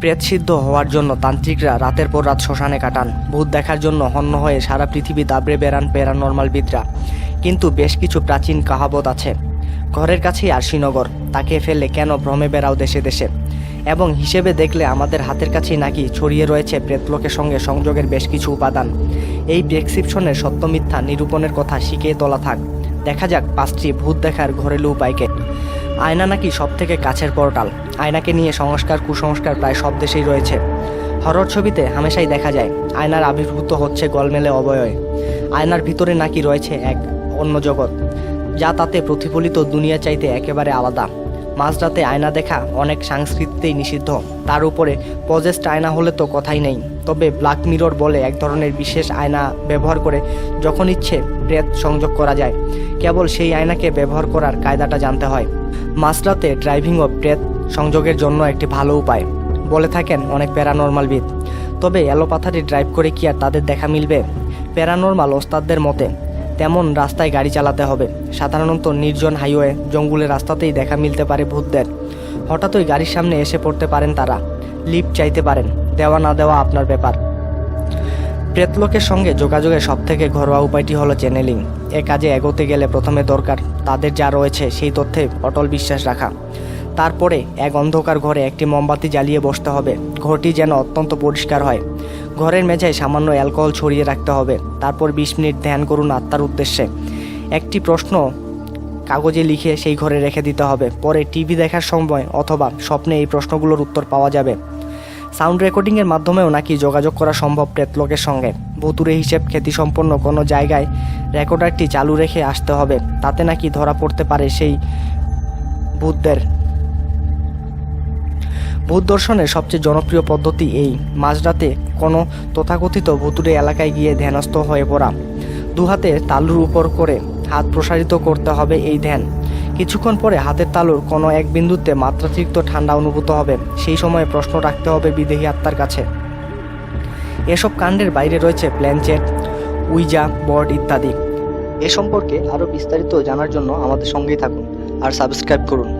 প্রেতসিদ্ধ হওয়ার জন্য তান্ত্রিকরা রাতের পর রাত শ্মশানে কাটান। ভূত দেখার জন্য হন্য হয়ে সারা পৃথিবী দাবড়ে বেড়ান প্যারানর্মাল বিদরা কিন্তু বেশ কিছু প্রাচীন কাহাবত আছে। ঘরের কাছেই আরশিনগর। তাকে ফেললে কেন ভ্রমে বেড়াও দেশে দেশে? এবং হিসেবে দেখলে আমাদের হাতের কাছেই নাকি ছড়িয়ে রয়েছে প্রেতলোকের সঙ্গে সংযোগের বেশ কিছু উপাদান। এই প্রেসক্রিপশনের সত্য মিথ্যা নিরূপণের কথা শিখিয়ে তোলা থাক। দেখা যাক পাঁচটি ভূত দেখার ঘরেলু উপায়কে। আয়না নাকি সব থেকে কাছের পোর্টাল আয়নাকে নিয়ে সংস্কার, কুসংস্কার প্রায় সব দেশেই রয়েছে। হরর ছবিতে হামেশাই দেখা যায়, আয়নার আবির্ভূত হচ্ছে গলমেলে অবয়ে আয়নার ভিতরে নাকি রয়েছে এক অন্য জগৎ, যা তাতে প্রতিফলিত দুনিয়া চাইতে একেবারে আলাদা। মাঝরাতে আয়না দেখা অনেক সংস্কৃতিতেই নিষিদ্ধ। তার উপরে পজেস্ট আয়না হলে তো কথাই নেই। তবে ব্ল্যাক মিরর বলে এক ধরনের বিশেষ আয়না ব্যবহার করে যখন ইচ্ছে প্রেত সংযোগ করা যায়। কেবল সেই আয়নাকে ব্যবহার করার কায়দাটা জানতে হয়। মাঝরাতে ড্রাইভিং ও প্রেত সংযোগের জন্য একটি ভালো উপায়, বলে থাকেন অনেক প্যারানর্মাল বিদ। তবে অ্যালোপাথারি ড্রাইভ করে কি আর তাদের দেখা মিলবে? প্যারানর্মাল ওস্তাদদের মতে তেমন রাস্তায় গাড়ি চালাতে হবে। সাধারণত নির্জন হাইওয়ে, জঙ্গলের রাস্তাতেই দেখা মিলতে পারে ভূতদের। হঠাৎই গাড়ির সামনে এসে পড়তে পারেন তারা। লিফট চাইতে পারেন। দেওয়া না দেওয়া আপনার ব্যাপার। প্রেতলোকের সঙ্গে যোগাযোগের সবথেকে ঘরোয়া উপায়টি হলো চ্যানেলিং। এ কাজে এগোতে গেলে প্রথমে দরকার তাদের যা রয়েছে সেই তথ্যে অটল বিশ্বাস রাখা। তারপরে এক অন্ধকার ঘরে একটি মোমবাতি জ্বালিয়ে বসতে হবে। ঘরটি যেন অত্যন্ত পরিষ্কার হয়। ঘরের মেঝায় সামান্য অ্যালকোহল ছড়িয়ে রাখতে হবে। তারপর বিশ মিনিট ধ্যান করুন আত্মার উদ্দেশ্যে। একটি প্রশ্ন কাগজে লিখে সেই ঘরে রেখে দিতে হবে। পরে টিভি দেখার সময় অথবা স্বপ্নে এই প্রশ্নগুলোর উত্তর পাওয়া যাবে। সাউন্ড রেকর্ডিংয়ের মাধ্যমেও নাকি যোগাযোগ করা সম্ভব প্রেতলোকের সঙ্গে। ভুতুরে হিসেব খ্যাতিসম্পন্ন কোনো জায়গায় রেকর্ডারটি চালু রেখে আসতে হবে। তাতে নাকি ধরা পড়তে পারে সেই ভূতদের ভূত দর্শনের সবচেয়ে জনপ্রিয় পদ্ধতি এই। মাঝরাতে কোনো তথাকথিত ভুতুরে এলাকায় গিয়ে ধ্যানস্থ হয়ে পড়া। দুহাতে তালুর উপর করে হাত প্রসারিত করতে হবে এই ধ্যান। কিছুক্ষণ পরে হাতের তালুর কোনো এক বিন্দুতে মাত্রাতিরিক্ত ঠান্ডা অনুভূত হবে। সেই সময় প্রশ্ন রাখতে হবে বিদেহী আত্মার কাছে। এসব কাণ্ডের বাইরে রয়েছে প্ল্যানচেট উইজা বোর্ড ইত্যাদি। এ সম্পর্কে আরও বিস্তারিত জানার জন্য আমাদের সঙ্গেই থাকুন আর সাবস্ক্রাইব করুন।